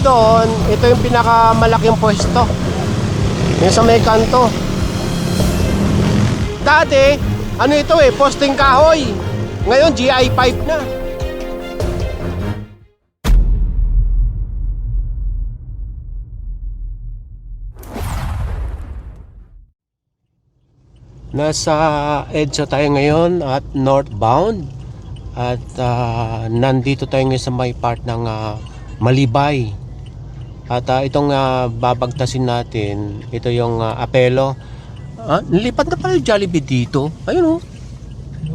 doon, ito yung pinakamalaking pwesto. Yung sa may kanto. Dati, ano ito eh, posting kahoy. Ngayon, GI pipe na. Nasa EDSA tayo ngayon at northbound at ah, nandito tayo ngayon sa may part ng ah, Malibay at ah, itong ah, babagtasin natin ito yung ah, Apelo ah, nilipat na pala yung Jollibee dito. Ayun oh.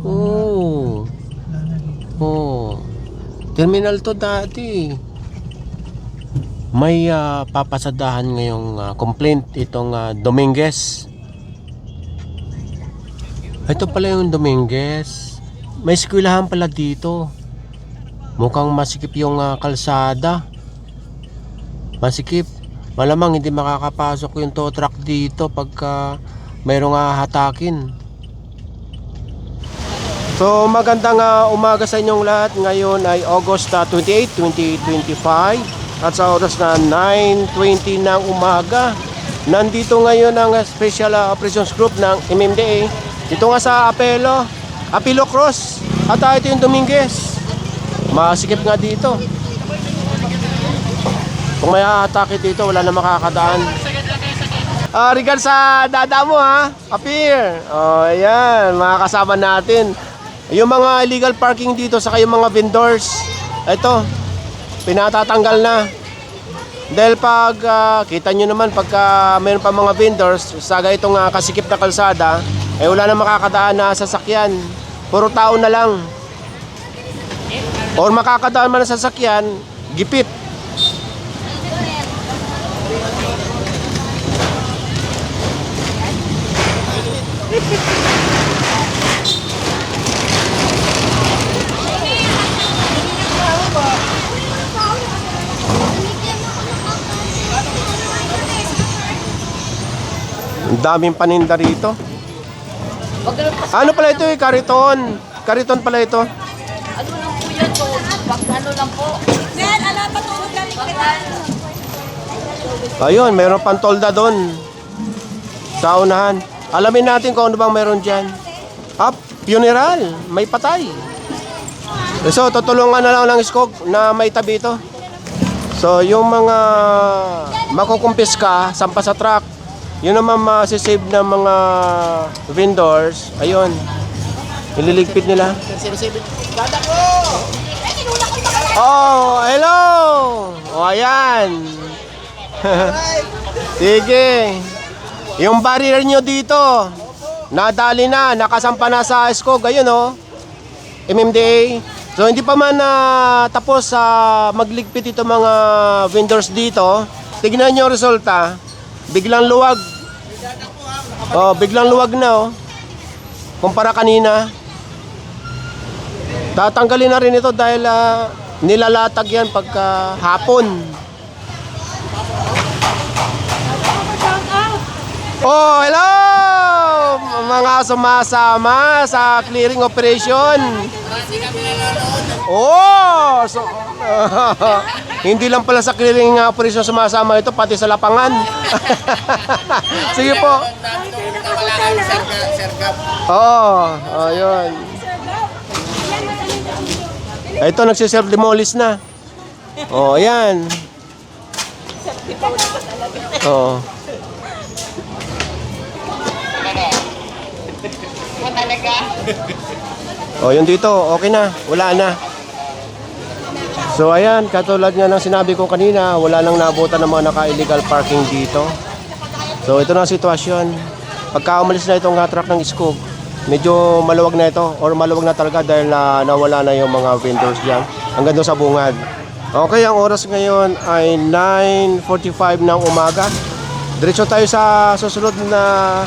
Oh. Oh. Terminal to dati. May ah, papasadahan ngayong ah, complaint itong ah, Dominguez. Ito pala yung Dominguez. May eskwelahan pala dito. Mukhang masikip yung ah, kalsada. Masikip. Malamang hindi makakapasok yung tow truck dito pagka mayroong hahatakin. So magandang ah, umaga sa inyong lahat. Ngayon ay August ah, 28, 2025 at sa oras na 9.20 ng umaga. Nandito ngayon ang Special ah, Operations Group ng MMDA dito nga sa Apelo, Apilo Cross. At ah, ito yung Dominguez. Masikip nga dito. Kung may atake dito, wala na makakadaan. Ah, regard sa dada mo ha, appear. Oh, ayan, mga kasama natin. Yung mga illegal parking dito sa yung mga vendors. Ito, pinatatanggal na. Dahil pag ah, kita nyo naman pagka mayroon pa mga vendors, saga itong ah, kasikip na kalsada, eh wala na makakadaan na sasakyan. Puro tao na lang. Or makakadaan man sasakyan, gipit. Ang daming paninda rito. Ano pala ito eh, kariton. Kariton pala ito. Ano lang po yan? Bak ano lang po? Then, ala pa galing kita. Ayun, meron pang tolda doon. Sa unahan. Alamin natin kung ano bang meron dyan. Up, funeral. May patay. So, tutulungan na lang ng skog na may tabi ito. So, yung mga makukumpis ka, sampa sa truck, yun naman masisave ng mga vendors, ayun, ililigpit nila. Oh, hello! O, ayan. Sige. Yung barrier nyo dito, nadali na, nakasampa na sa SCOG, ayun oh. MMDA. So hindi pa man na tapos sa magligpit ito mga vendors dito. Tignan nyo resulta. Biglang luwag. Oh, biglang luwag na oh. Kumpara kanina. Tatanggalin na rin ito dahil ah, nilalatag yan pagka hapon. Oh, hello! Mga sumasama sa clearing operation. Oh! So, hindi lang pala sa clearing uh, operation sumasama ito, pati sa lapangan. Sige po. Oo, oh, ayun. Ito, nagsiself demolish na. Oh, ayan. Oh. Oh, yun dito, okay na. Wala na. So ayan, katulad nga ng sinabi ko kanina, wala nang nabutan ng mga naka-illegal parking dito. So ito na ang sitwasyon. Pagka umalis na itong truck ng Skog, medyo maluwag na ito or maluwag na talaga dahil na nawala na yung mga vendors diyan hanggang doon sa bungad. Okay, ang oras ngayon ay 9.45 ng umaga. Diretso tayo sa susunod na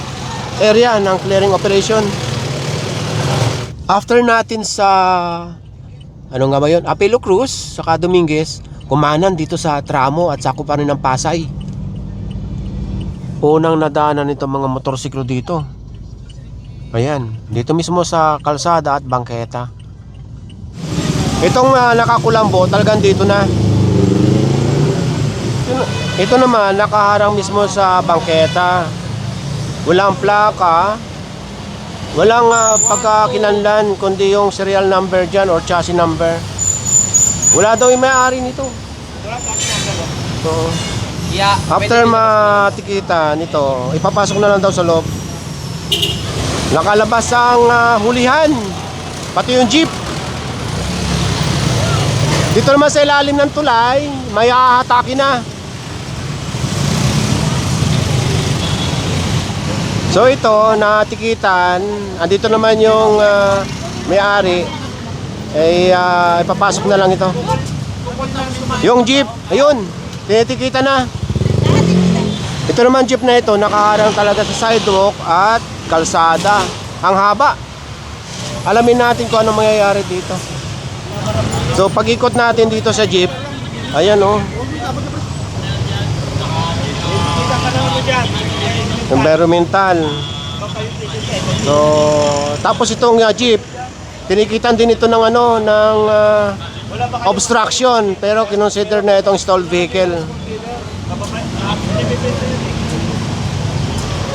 area ng clearing operation. After natin sa ano nga ba yun? Apelo Cruz, saka Dominguez, kumanan dito sa tramo at pa rin ng Pasay. Unang nadaanan nito mga motorsiklo dito. Ayan, dito mismo sa kalsada at bangketa. ah, ah, Itong uh, nakakulambo, talagang dito na. Ito naman, nakaharang mismo sa bangketa. Walang plaka, walang uh, pagkakinanlan, kundi yung serial number dyan or chassis number. Wala daw yung may-ari nito. So, Yeah. after matikita nito, ipapasok na lang daw sa loob. Nakalabas ang ah, hulihan, pati yung jeep. Dito naman sa ilalim ng tulay, may ahatake na. So ito, natikitan, andito naman yung ah, may-ari, ay ah, ipapasok na lang ito. Yung jeep, ayun, tinitikita na. Ito naman jeep na ito, nakaharang talaga sa sidewalk at kalsada. Ang haba. Alamin natin kung ano mangyayari dito. So pag ikot natin dito sa jeep, ayan oh. Environmental. So, tapos itong uh, jeep, tinikitan din ito ng ano, ng uh, obstruction, pero kinonsider na itong stalled vehicle.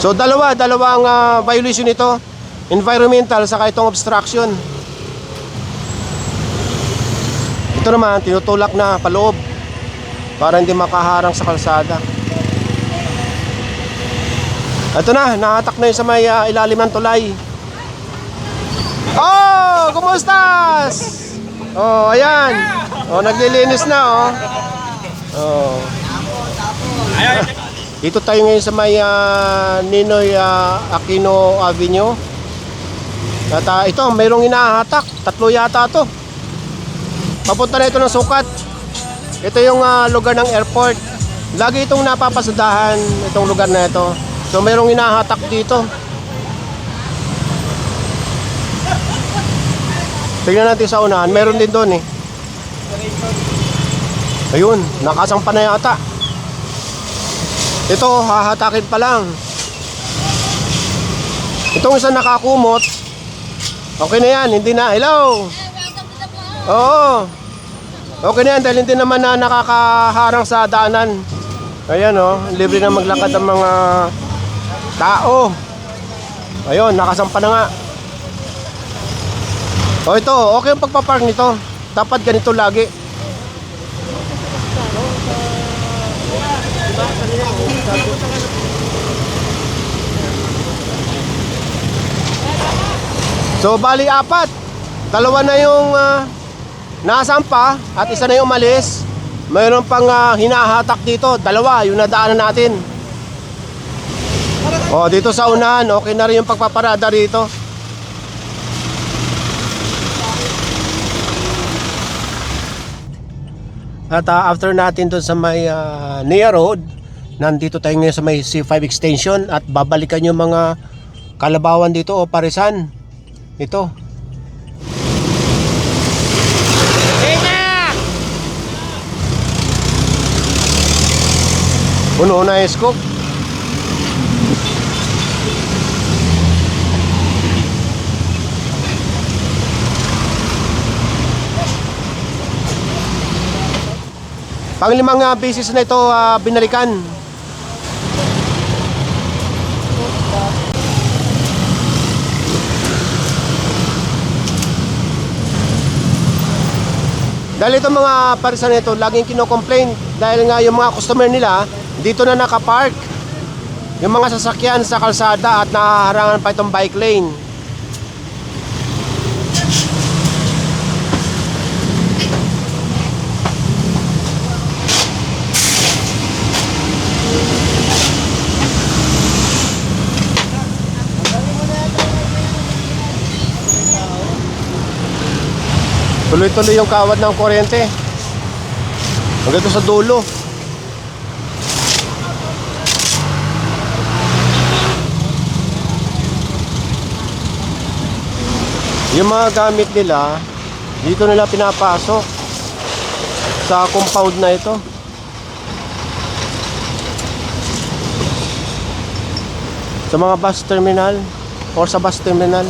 So dalawa, dalawang ah, violation ito. Environmental saka itong obstruction. Ito naman tinutulak na paloob para hindi makaharang sa kalsada. Ito na, nahatak na yung sa may ah, ilalim ng tulay. Oh, kumustas? Oh, ayan. Oh, naglilinis na oh. Oh. Dito tayo ngayon sa may ah, Ninoy ah, Aquino Avenue. At ah, ito, mayroong inahatak. Tatlo yata to. Papunta na ito ng sukat. Ito yung ah, lugar ng airport. Lagi itong napapasadahan, itong lugar na ito. So mayroong inahatak dito. Tingnan natin sa unahan. Meron din doon eh. Ayun, nakasampa na yata. Ito, hahatakin pa lang. Itong isa nakakumot. Okay na yan, hindi na. Hello! Oo. Okay na yan dahil hindi naman na nakakaharang sa daanan. Ayan oh, libre na maglakad ang mga tao. Ayun, nakasampa na nga. O ito, okay ang pagpapark nito. Dapat ganito lagi. So bali apat. Dalawa na yung uh, nasampa at isa na yung umalis. Mayroon pang ah, hinahatak dito. Dalawa, yung nadaanan natin. O dito sa unahan, okay na rin yung pagpaparada rito. At ah, after natin doon sa may uh, Nia Road, nandito tayo ngayon sa may C5 extension at babalikan yung mga kalabawan dito o parisan. Ito. Puno na yung scoop. Panglimang uh, beses na ito ah, binalikan. Dahil itong mga parisan nito, laging kino-complain dahil nga yung mga customer nila dito na nakapark. Yung mga sasakyan sa kalsada at nahaharangan pa itong bike lane. Tuloy-tuloy yung kawad ng kuryente. Hanggang sa dulo. Yung mga gamit nila, dito nila pinapasok sa compound na ito. Sa mga bus terminal or sa bus terminal.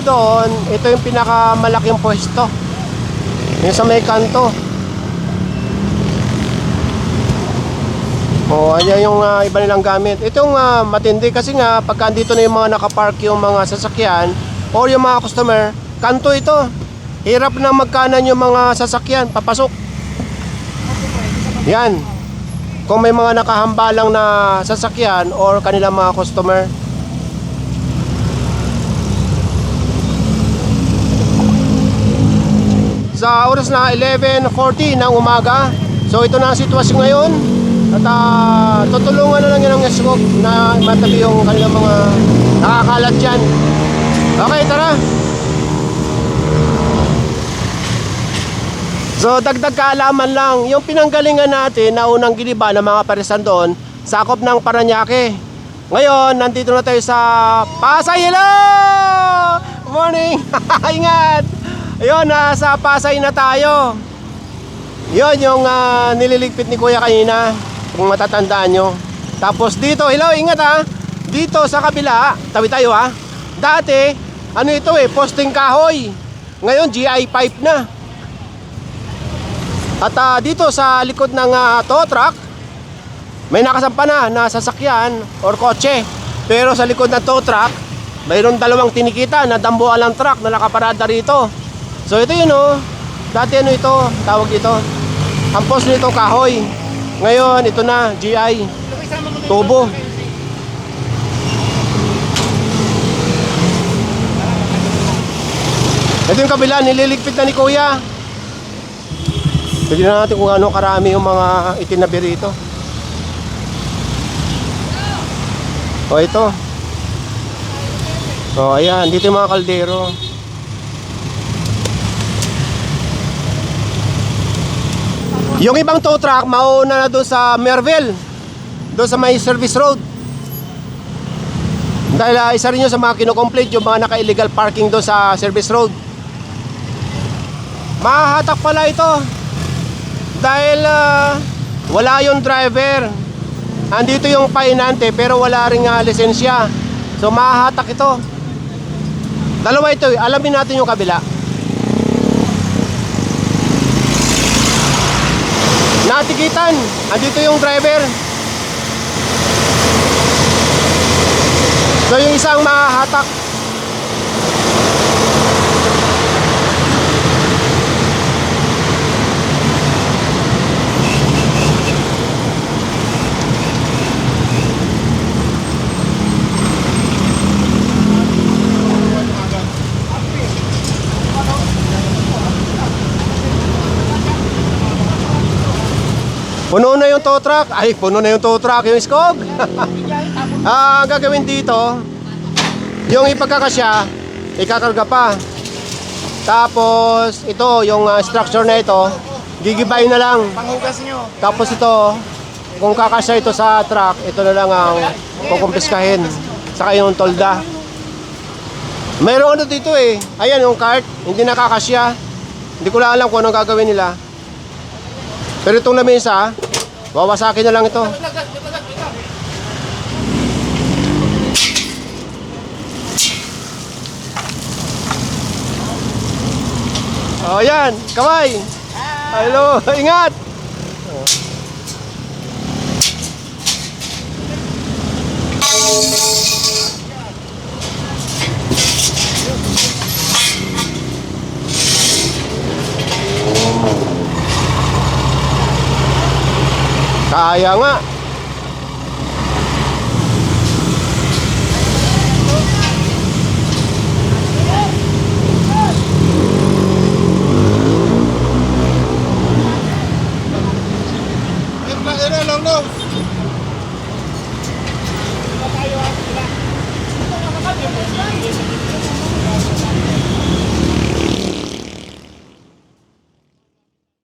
Doon, ito yung pinakamalaking pwesto. Yung sa may kanto. O, ayan yung ah, iba nilang gamit. Itong ah, matindi kasi nga, pagka dito na yung mga nakapark yung mga sasakyan or yung mga customer, kanto ito. Hirap na magkanan yung mga sasakyan, papasok. Yan. Kung may mga nakahambalang na sasakyan or kanilang mga customer. Sa oras na 11.40 ng umaga. So ito na ang sitwasyon ngayon. At ah, tutulungan na lang yan ng SWOG na matabi yung kanilang mga nakakalat dyan. Okay, tara. So dagdag kaalaman lang, yung pinanggalingan natin na unang giniba ng mga parisan doon, sakop ng Paranaque. Ngayon, nandito na tayo sa Pasay. Hello! Morning! Ingat! Ayun, nasa Pasay na tayo. Yun yung ah, nililigpit ni Kuya kanina, kung matatandaan nyo. Tapos dito, hello, ingat ha. Dito sa kabila, tabi tayo ha. Dati, ano ito eh, posting kahoy. Ngayon, GI pipe na. At ah, dito sa likod ng ah, tow truck, may nakasampa na na sasakyan or kotse. Pero sa likod ng tow truck, mayroon dalawang tinikita na dambuan ng truck na nakaparada rito. So ito yun oh. Dati ano ito, tawag dito. Ang post nito kahoy. Ngayon, ito na, GI. Tubo. Ito yung kabila, nililigpit na ni Kuya. Tignan natin kung ano karami yung mga itinabi rito. O ito. O ayan, dito yung mga kaldero. Yung ibang tow truck, mauna na doon sa Merville. Doon sa may service road. Dahil ah, isa rin yun sa mga kinocomplete yung mga naka-illegal parking doon sa service road. Mahahatak pala ito. Dahil ah, wala yung driver. Andito yung painante pero wala rin nga lisensya. So mahahatak ito. Dalawa ito, eh. alamin natin yung kabila. Natikitan. Andito yung driver. So yung isang mahahatak. Puno na yung tow truck. Ay, puno na yung tow truck, yung skog. ah, ang gagawin dito, yung ipagkakasya, ikakarga pa. Tapos, ito, yung ah, structure na ito, gigibay na lang. Panghugas nyo. Tapos ito, kung kakasya ito sa truck, ito na lang ang kukumpiskahin. Saka yung tolda. Mayroon ano dito eh. Ayan yung cart, hindi nakakasya. Hindi ko lang alam kung anong gagawin nila. Pero itong lamesa, wawasakin na lang ito. Oh, yan. Kamay. Hello. Ingat. Kaya nga.